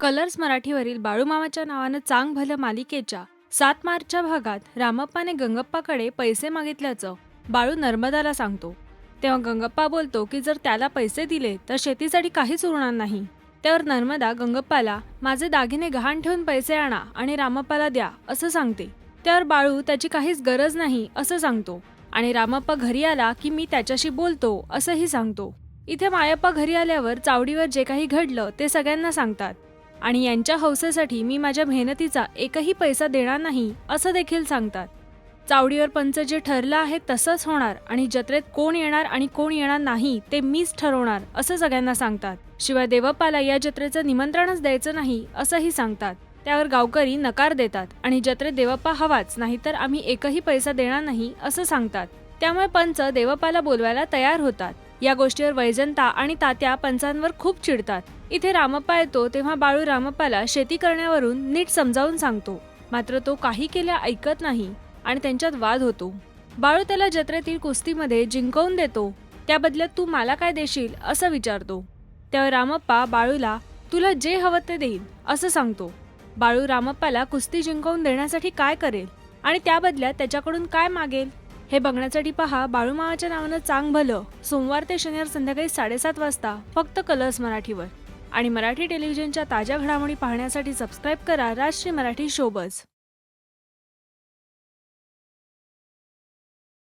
Colours मराठीवरील बाळूमामाच्या नावानं चांग भलं मालिकेच्या सात मार्चच्या भागात रामप्पाने गंगप्पाकडे पैसे मागितल्याचं बाळू नर्मदाला सांगतो. तेव्हा गंगप्पा बोलतो की जर त्याला पैसे दिले तर शेतीसाठी काहीच उरणार नाही. त्यावर नर्मदा गंगप्पाला माझे दागिने गहाण ठेवून पैसे आणा आणि रामप्पाला द्या असं सांगते. त्यावर बाळू त्याची काहीच गरज नाही असं सांगतो. आणि रामप्पा घरी आला की मी त्याच्याशी बोलतो असंही सांगतो. इथे मायप्पा घरी आल्यावर चावडीवर जे काही घडलं ते सगळ्यांना सांगतात. आणि यांच्या हौसेसाठी मी माझ्या मेहनतीचा एकही पैसा देणार नाही असं देखील सांगतात. चावडीवर पंच जे ठरलं आहे तसंच होणार आणि जत्रेत कोण येणार आणि कोण येणार नाही ते मीच ठरवणार असं सगळ्यांना सांगतात. शिवाय देवप्पाला या जत्रेचं निमंत्रणच द्यायचं नाही असंही सांगतात. त्यावर गावकरी नकार देतात आणि जत्रेत देवप्पा हवाच नाहीतर आम्ही एकही पैसा देणार नाही असं सांगतात. त्यामुळे पंच देवप्पाला बोलवायला तयार होतात. या गोष्टीवर वैजंता आणि तात्या पंचांवर खूप चिडतात. इथे रामप्पा येतो तेव्हा बाळू रामप्पाला शेती करण्यावरून नीट समजावून सांगतो. मात्र तो काही केल्या ऐकत नाही आणि त्यांच्यात वाद होतो. बाळू त्याला जत्रेतील कुस्तीमध्ये जिंकवून देतो. त्या बदल्यात तू मला काय देशील असं विचारतो. तेव्हा रामप्पा बाळूला तुला जे हवं ते देईल असं सांगतो. बाळू रामप्पाला कुस्ती जिंकवून देण्यासाठी काय करेल आणि त्या बदल्यात त्याच्याकडून काय मागेल? हे बघण्यासाठी पहा बाळूमावाच्या नावानं चांग भलं सोमवार ते शनिवार संध्याकाळी साडेसात वाजता फक्त कलर्स मराठीवर. आणि मराठी टेलिव्हिजनच्या ताज्या घडामोडी पाहण्यासाठी सबस्क्राईब करा राष्ट्रीय मराठी शोबज